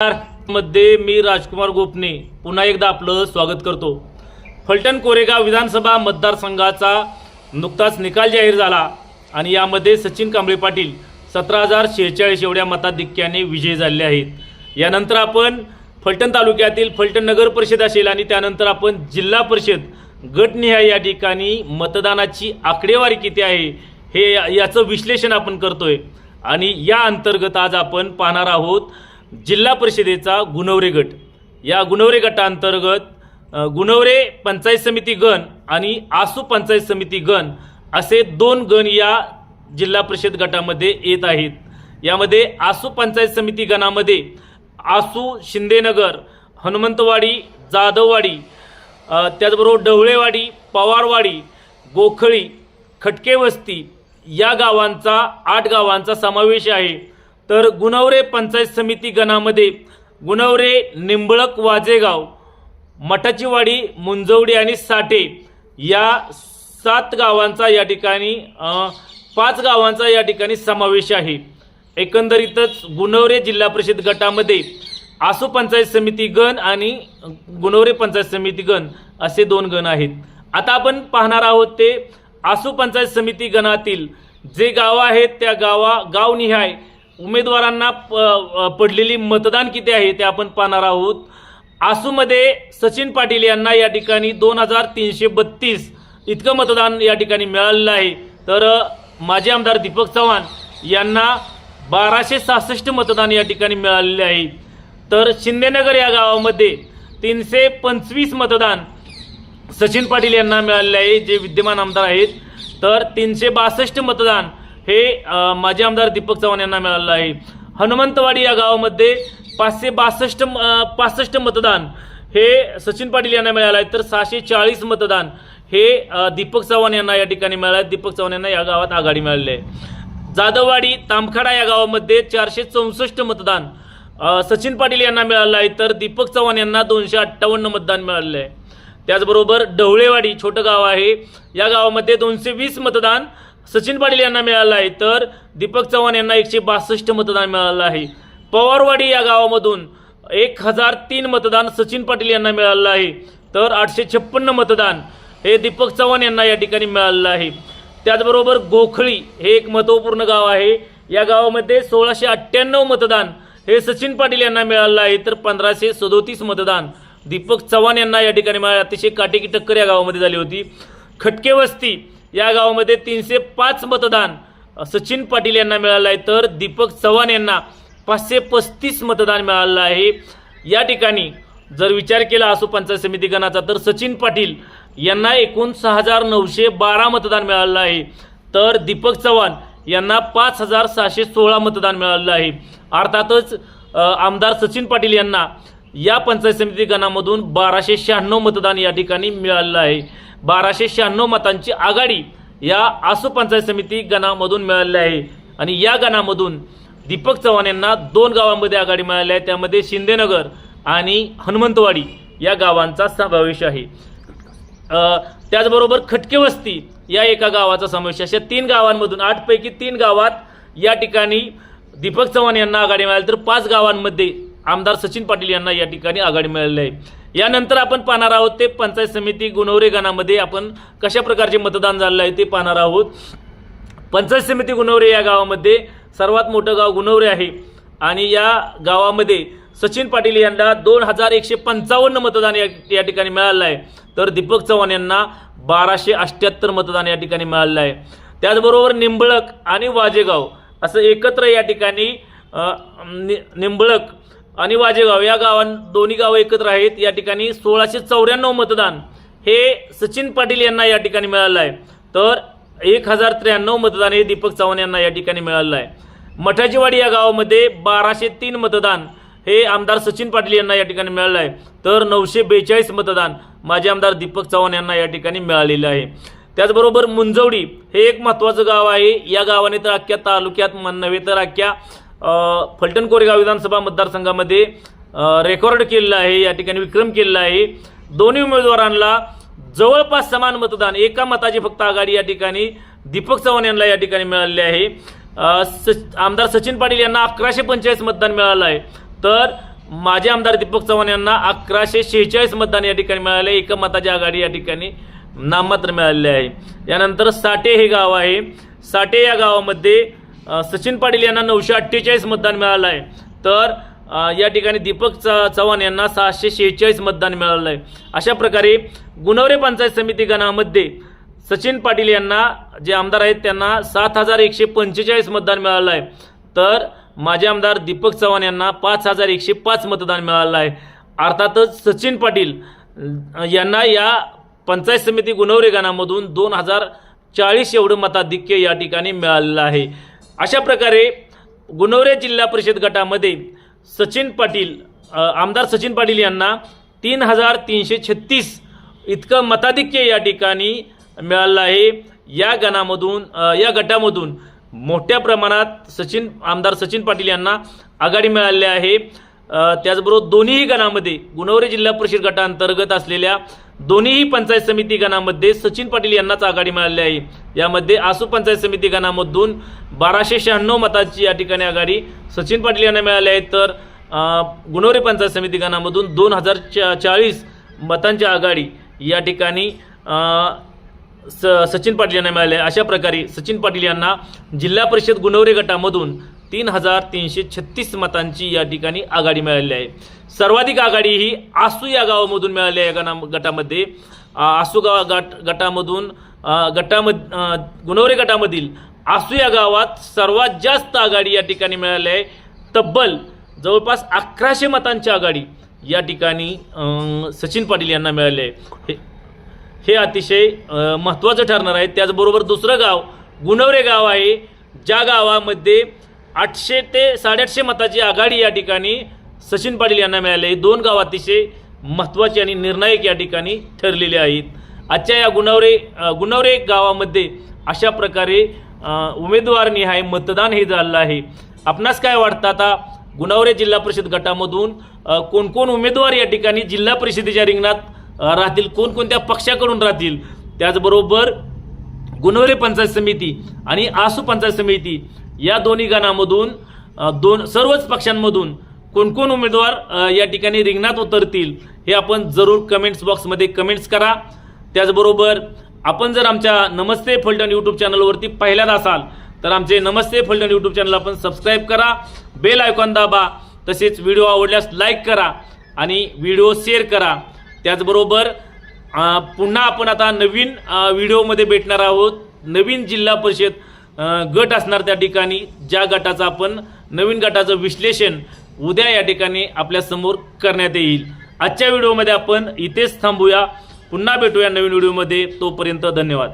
मध्ये मी राजकुमार गोपने पुन्हा एकदा आपलं स्वागत करतो. फलटण कोरेगाव विधानसभा मतदारसंघाचा नुकताच निकाल जाहीर झाला आणि यामध्ये सचिन कांबळे पाटील सतरा हजार शेहेचाळीस एवढ्या मताधिक्याने विजयी झालेले आहेत. यानंतर आपण फलटण तालुक्यातील फलटण नगर परिषद असेल आणि त्यानंतर आपण जिल्हा परिषद गटनिहाय या ठिकाणी मतदानाची आकडेवारी किती आहे हे याचं विश्लेषण आपण करतोय. आणि या अंतर्गत आज आपण पाहणार आहोत जिल्हा परिषदेचा गुणवरे गट. या गुणवरे गटाअंतर्गत गुणवरे पंचायत समिती गण आणि आसू पंचायत समिती गण असे दोन गण या जिल्हा परिषद गटामध्ये येत आहेत. यामध्ये आसू पंचायत समिती गणामध्ये आसू शिंदेनगर हनुमंतवाडी जाधववाडी त्याचबरोबर ढवळेवाडी पवारवाडी गोखळी खटके वस्ती या गावांचा आठ गावांचा समावेश आहे. तर गुणवरे पंचायत समिती गणामध्ये गुणवरे निंबळक वाजेगाव मठाचीवाडी मुंजवडी आणि साठे या सात गावांचा या ठिकाणी पाच गावांचा या ठिकाणी समावेश आहे. एकंदरीतच गुणवरे जिल्हा परिषद गटामध्ये आसू पंचायत समिती गण आणि गुणवरे पंचायत समिती गण असे दोन गण आहेत. आता आपण पाहणार आहोत ते आसू पंचायत समिती गणातील जे गावं आहेत त्या गावा गावनिहाय उमेदवारांना प- पडलेली मतदान किती आहे ते आपण पाहणार आहोत. आसूमध्ये सचिन पाटील यांना या ठिकाणी दोन हजार तीनशे बत्तीस इतकं मतदान या ठिकाणी मिळालेलं आहे. तर माजी आमदार दीपक चव्हाण यांना बाराशे सहासष्ट मतदान या ठिकाणी मिळालेले आहे. तर शिंदेनगर या गावामध्ये तीनशे पंचवीस मतदान सचिन पाटील यांना मिळालेले आहे जे विद्यमान आमदार आहेत. तर तीनशे बासष्ट मतदान हे माजी आमदार दीपक चव्हाण यांना मिळालेलं आहे. हनुमंतवाडी या गावामध्ये पाचशे बासष्ट म- पासष्ट मतदान हे सचिन पाटील यांना मिळालं आहे. तर सहाशे चाळीस मतदान हे दीपक चव्हाण यांना या ठिकाणी मिळालं आहे. दीपक चव्हाण यांना या गावात आघाडी मिळाली आहे. जाधववाडी तामखाडा या गावामध्ये चारशे चौसष्ट मतदान सचिन पाटील यांना मिळालं आहे. तर दीपक चव्हाण यांना दोनशे अठ्ठावन्न मतदान मिळालेलं आहे. त्याचबरोबर ढवळेवाडी छोटं गाव आहे. या गावामध्ये दोनशे वीस मतदान सचिन पाटील यांना मिळालं आहे. तर दीपक चव्हाण यांना एकशे बासष्ट मतदान मिळालं आहे. पवारवाडी या गावामधून एक हजार तीन मतदान सचिन पाटील यांना मिळालं आहे. तर आठशे छप्पन्न मतदान हे दीपक चव्हाण यांना या ठिकाणी मिळालेलं आहे. त्याचबरोबर गोखळी हे एक महत्त्वपूर्ण गाव आहे. या गावामध्ये सोळाशे अठ्ठ्याण्णव मतदान हे सचिन पाटील यांना मिळालं आहे. तर पंधराशे सदोतीस मतदान दीपक चव्हाण यांना या ठिकाणी मिळाले अतिशय काटेकी टक्कर या गावामध्ये झाली होती. खटके वस्ती या गावामध्ये तीनशे पाच मतदान सचिन पाटील यांना मिळालं आहे. तर दीपक चव्हाण यांना पाचशे पस्तीस मतदान मिळालं आहे. या ठिकाणी जर विचार केला असो पंचायत समिती गणाचा तर सचिन पाटील यांना एकूण सहा हजार नऊशे बारा मतदान मिळालं आहे. तर दीपक चव्हाण यांना पाच हजार सहाशे सोळा मतदान मिळालं आहे. अर्थातच आमदार सचिन पाटील यांना या पंचायत समिती गणामधून बाराशे शहाण्णव मतदान या ठिकाणी मिळालेलं आहे. बाराशे शहाण्णव मतांची आघाडी या आसू पंचायत समिती गणामधून मिळाली आहे. आणि या गणामधून दीपक चव्हाण यांना दोन गावांमध्ये आघाडी मिळाली आहे. त्यामध्ये शिंदेनगर आणि हनुमंतवाडी या गावांचा समावेश आहे. त्याचबरोबर खटके वस्ती या एका गावाचा समावेश अशा तीन गावांमधून आठपैकी तीन गावात या ठिकाणी दीपक चव्हाण यांना आघाडी मिळाली. तर पाच गावांमध्ये आमदार सचिन पाटील यांना या ठिकाणी आघाडी मिळालेली आहे. यानंतर आपण पाहणार आहोत ते पंचायत समिती गुणवरे गणामध्ये आपण कशा प्रकारचे मतदान झालेलं आहे ते पाहणार आहोत. पंचायत समिती गुणवरे या गावामध्ये सर्वात मोठं गाव गुणवरे आहे. आणि या गावामध्ये सचिन पाटील यांना दोन हजार एकशे पंचावन्न मतदान या या ठिकाणी मिळालं आहे. तर दीपक चव्हाण यांना बाराशे अठ्ठ्याहत्तर मतदान या ठिकाणी मिळालं आहे. त्याचबरोबर निंबळक आणि वाजेगाव असं एकत्र या ठिकाणी नि- निंबळक आणि वाजेगाव या गावां दोन्ही गावं एकत्र आहेत. या ठिकाणी सोळाशे चौऱ्याण्णव मतदान हे सचिन पाटील यांना या ठिकाणी मिळालं आहे. तर एक हजार त्र्याण्णव मतदान हे दीपक चव्हाण यांना या ठिकाणी मिळालं आहे. मठाचीवाडी या गावामध्ये बाराशे तीन मतदान हे आमदार सचिन पाटील यांना या ठिकाणी मिळालं आहे. तर नऊशे बेचाळीस मतदान माजी आमदार दीपक चव्हाण यांना या ठिकाणी मिळालेलं आहे. त्याचबरोबर मुंजवडी हे एक महत्त्वाचं गाव आहे. या गावाने तर अख्ख्या तालुक्यात नव्हे तर अख्ख्या फलटण कोरेगाव विधानसभा मतदारसंघामध्ये रेकॉर्ड केलेलं आहे या ठिकाणी विक्रम केलेला आहे. दोन्ही उमेदवारांना जवळपास समान मतदान एका मताची फक्त आघाडी या ठिकाणी दीपक चव्हाण यांना या ठिकाणी मिळालेली आहे. सच आमदार सचिन पाटील यांना अकराशे पंचेचाळीस मतदान मिळालं आहे. तर माजी आमदार दीपक चव्हाण यांना अकराशे शेहेचाळीस मतदान या ठिकाणी मिळाले एका मताची आघाडी या ठिकाणी नाममात्र मिळालेली आहे. यानंतर साठे हे गाव आहे. साठे या गावामध्ये सचिन पाटील यांना नऊशे अठ्ठेचाळीस मतदान मिळालं आहे तर या ठिकाणी दीपक च चव्हाण यांना सहाशे शेहेचाळीस मतदान मिळालं आहे अशा प्रकारे गुणवरे पंचायत समिती गणामध्ये सचिन पाटील यांना जे आमदार आहेत त्यांना सात हजार एकशे पंचेचाळीस मतदान मिळालं आहे तर माझे आमदार दीपक चव्हाण यांना पाच हजार एकशे पाच मतदान मिळालं आहे अर्थातच सचिन पाटील यांना या पंचायत समिती गुणवरे गणामधून दोन हजार चाळीस एवढं मताधिक्य या ठिकाणी मिळालेलं आहे. अशा प्रकारे गुणवरे जिल्हा परिषद गटामध्ये सचिन पाटील आमदार सचिन पाटील यांना तीन हजार तीनशे छत्तीस इतकं मताधिक्य या ठिकाणी मिळालं आहे. या गणामधून या गटामधून मोठ्या प्रमाणात सचिन आमदार सचिन पाटील यांना आघाडी मिळाली आहे. त्याचबरोबर दोन्हीही गणामध्ये गुणवरे जिल्हा परिषद गटाअंतर्गत असलेल्या दोन्हीही पंचायत समिती गणामध्ये सचिन पाटील यांनाच आघाडी मिळाली आहे यामध्ये आसू पंचायत समिती गणामधून बाराशे शहाण्णव मताची या ठिकाणी आघाडी सचिन पाटील यांना मिळाली आहे तर गुणवरे पंचायत समिती गणामधून दोन हजार चा चाळीस मतांची आघाडी या ठिकाणी स सचिन पाटील यांना मिळाले आहे. अशा प्रकारे सचिन पाटील यांना जिल्हा परिषद गुणवरे गटामधून तीन हजार तीनशे छत्तीस मतांची या ठिकाणी आघाडी मिळालेली आहे. सर्वाधिक आघाडी ही आसू या गावामधून मिळाली आहे या गणा गटामध्ये. आसू गावा गट गटामधून गटामध गुणवरे गटामधील आसू या गावात सर्वात जास्त आघाडी या ठिकाणी मिळाली आहे. तब्बल जवळपास अकराशे मतांची आघाडी या ठिकाणी सचिन पाटील यांना मिळाले आहे. हे हे अतिशय महत्त्वाचं ठरणार आहे. त्याचबरोबर दुसरं गाव गुणवरे गाव आहे. ज्या गावामध्ये आठशे ते साडेआठशे मताची आघाडी या ठिकाणी सचिन पाटील यांना मिळाली. आहे दोन गाव अतिशय महत्त्वाची आणि निर्णायक या ठिकाणी ठरलेले आहेत. आजच्या या गुणवरे गुणावरे गुणवरे गावामध्ये अशा प्रकारे अ, उमेदवार निहाय मतदान हे झालं आहे. आपणास काय वाटतं आता गुणवरे जिल्हा परिषद गटामधून कोणकोण कोण कोण उमेदवार या ठिकाणी जिल्हा परिषदेच्या रिंगणात राहतील? कोणकोणत्या पक्षाकडून राहतील? त्याचबरोबर गुणवरे पंचायत समिती आणि आसू पंचायत समिती या दोन्ही गणामधून दोन सर्वच पक्षांमधून कोण कोण उमेदवार या ठिकाणी रिंगणात उतरतील हे आपण जरूर कमेंट्स बॉक्समध्ये कमेंट्स करा. त्याचबरोबर आपण जर आमच्या नमस्ते फलटण यूट्यूब चॅनलवरती पहिल्यांदा असाल तर आमचे नमस्ते फलटण यूट्यूब चॅनल आपण सबस्क्राईब करा. बेल आयकॉन दाबा. तसेच व्हिडिओ आवडल्यास लाईक करा आणि व्हिडिओ शेअर करा. त्याचबरोबर पुन्हा आपण आता नवीन व्हिडिओमध्ये भेटणार आहोत. नवीन जिल्हा परिषद गट असणार त्या ठिकाणी. ज्या गटाचं आपण नवीन गटाचं विश्लेषण उद्या या ठिकाणी आपल्यासमोर करण्यात येईल. आजच्या व्हिडिओमध्ये आपण इथेच थांबूया. पुन्हा भेटूया नवीन व्हिडिओमध्ये. तोपर्यंत धन्यवाद.